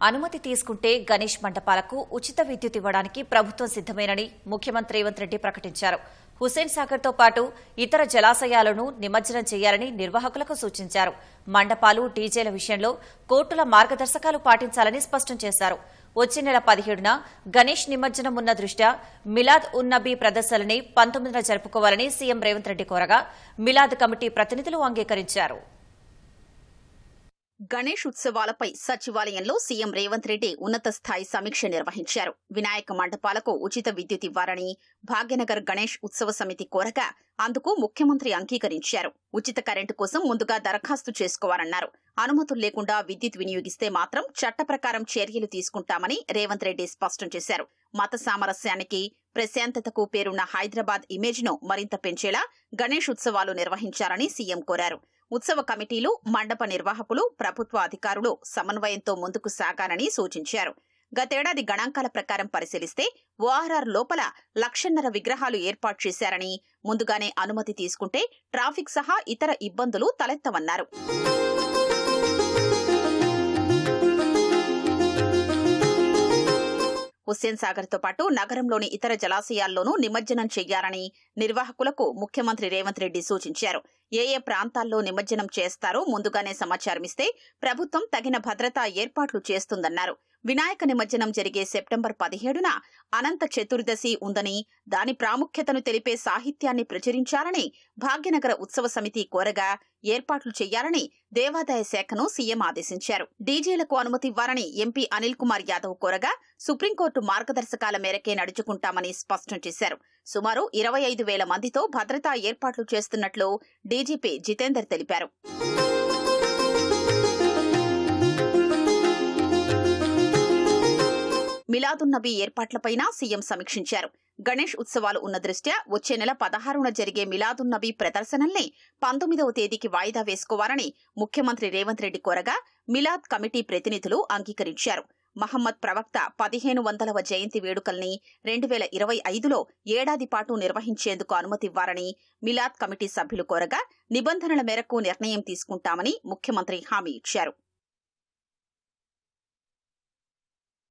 అనుమతి తీసుకుంటే గణేష్ మండపాలకు ఉచిత విద్యుత్ ఇవ్వడానికి ప్రభుత్వం సిద్దమేనని ముఖ్యమంత్రి రేవంత్ రెడ్డి ప్రకటించారు. హుసేన్ సాగర్తో పాటు ఇతర జలాశయాలను నిమజ్జనం చేయాలని నిర్వాహకులకు సూచించారు. మండపాలు డీజేల విషయంలో కోర్టుల మార్గదర్శకాలు పాటించాలని స్పష్టం చేశారు. వచ్చే నెల పదిహేడున గణేష్ నిమజ్జనం ఉన్న దృష్ట్యా మిలాద్ ఉన్ నబీ ప్రదర్శనని పంతొమ్మిదిన జరుపుకోవాలని సీఎం రేవంత్ రెడ్డి కోరగా మిలాద్ కమిటీ ప్రతినిధులు అంగీకరించారు. గణేష్ ఉత్సవాలపై సచివాలయంలో సీఎం రేవంత్ రెడ్డి ఉన్నత స్థాయి సమీక్ష నిర్వహించారు. వినాయక మండపాలకు ఉచిత విద్యుత్ ఇవ్వాలని భాగ్యనగర్ గణేష్ ఉత్సవ సమితి కోరగా అందుకు ముఖ్యమంత్రి అంగీకరించారు. ఉచిత కరెంటు కోసం ముందుగా దరఖాస్తు చేసుకోవాలన్నారు. అనుమతులు లేకుండా విద్యుత్ వినియోగిస్తే మాత్రం చట్ట ప్రకారం చర్యలు తీసుకుంటామని రేవంత్ రెడ్డి స్పష్టం చేశారు. మత సామరస్యానికి ప్రశాంతతకు పేరున్న హైదరాబాద్ ఇమేజ్ను మరింత పెంచేలా గణేష్ ఉత్సవాలు నిర్వహించాలని సీఎం కోరారు. ఉత్సవ కమిటీలు మండప నిర్వాహకులు ప్రభుత్వ అధికారులు సమన్వయంతో ముందుకు సాగాలని సూచించారు. గతేడాది గణాంకాల ప్రకారం పరిశీలిస్తే ఓఆర్ఆర్ లోపల లక్షన్నర విగ్రహాలు ఏర్పాటు చేశారని ముందుగానే అనుమతి తీసుకుంటే ట్రాఫిక్ సహా ఇతర ఇబ్బందులు తలెత్తవన్నారు. హుస్సేన్ సాగర్తో పాటు నగరంలోని ఇతర జలాశయాల్లోనూ నిమజ్జనం చేయాలని నిర్వాహకులకు ముఖ్యమంత్రి రేవంత్ రెడ్డి సూచించారు. ఏ ఏ ప్రాంతాల్లో నిమజ్జనం చేస్తారో ముందుగానే సమాచారం ఇస్తే ప్రభుత్వం తగిన భద్రతా ఏర్పాట్లు చేస్తుందన్నారు. వినాయక నిమజ్జనం జరిగే సెప్టెంబర్ పదిహేడున అనంత చతుర్దశి ఉందని దాని ప్రాముఖ్యతను తెలిపే సాహిత్యాన్ని ప్రచురించాలని భాగ్యనగర ఉత్సవ సమితి కోరగా ఏర్పాట్లు చేయాలని దేవాదాయ శాఖను సీఎం ఆదేశించారు. డీజేలకు అనుమతి ఇవ్వాలని ఎంపీ అనిల్ కుమార్ యాదవ్ కోరగా సుప్రీంకోర్టు మార్గదర్శకాల మేరకే నడుచుకుంటామని స్పష్టం చేశారు. సుమారు ఇరవై ఐదు వేల మందితో భద్రతా ఏర్పాట్లు చేస్తున్నట్లు డీజీపీ జితేందర్ తెలిపారు. మిలాదున్నబీ ఏర్పాట్లపైన సీఎం సమీక్షించారు. గణేష్ ఉత్సవాలు ఉన్న దృష్ట్యా వచ్చే నెల పదహారున జరిగే మిలాదున్నబీ ప్రదర్శనల్ని పంతొమ్మిదవ తేదీకి వాయిదా వేసుకోవాలని ముఖ్యమంత్రి రేవంత్ రెడ్డి కోరగా మిలాద్ కమిటీ ప్రతినిధులు అంగీకరించారు. మహమ్మద్ ప్రవక్త పదిహేను వందలవ జయంతి వేడుకల్ని రెండు వేల ఇరవై ఐదులో ఏడాది పాటు నిర్వహించేందుకు అనుమతివ్వాలని మిలాద్ కమిటీ సభ్యులు కోరగా నిబంధనల మేరకు నిర్ణయం తీసుకుంటామని ముఖ్యమంత్రి హామీ ఇచ్చారు.